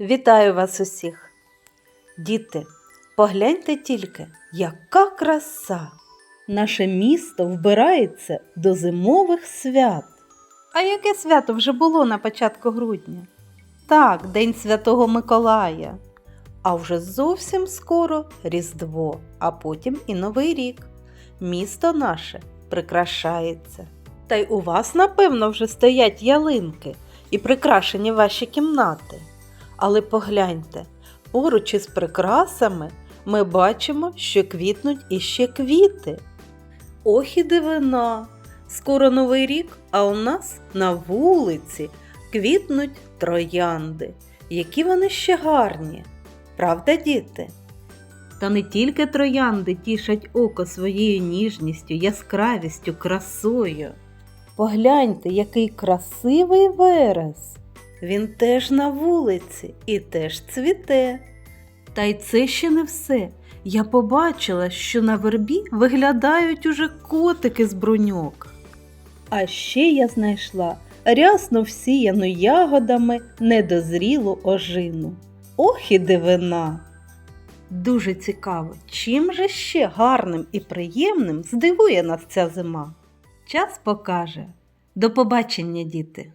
Вітаю вас усіх. Діти, погляньте тільки, яка краса! Наше місто вбирається до зимових свят. А яке свято вже було на початку грудня? Так, День Святого Миколая. А вже зовсім скоро Різдво, а потім і Новий рік. Місто наше прикрашається. Та й у вас, напевно, вже стоять ялинки і прикрашені ваші кімнати. Але погляньте, поруч із прикрасами ми бачимо, що квітнуть іще квіти. Ох і дивина! Скоро новий рік, а у нас на вулиці квітнуть троянди. Які вони ще гарні. Правда, діти? Та не тільки троянди тішать око своєю ніжністю, яскравістю, красою. Погляньте, який красивий верес. Він теж на вулиці і теж цвіте. Та й це ще не все. Я побачила, що на вербі виглядають уже котики з бруньок. А ще я знайшла рясно всіяну ягодами недозрілу ожину. Ох і дивина! Дуже цікаво, чим же ще гарним і приємним здивує нас ця зима. Час покаже. До побачення, діти!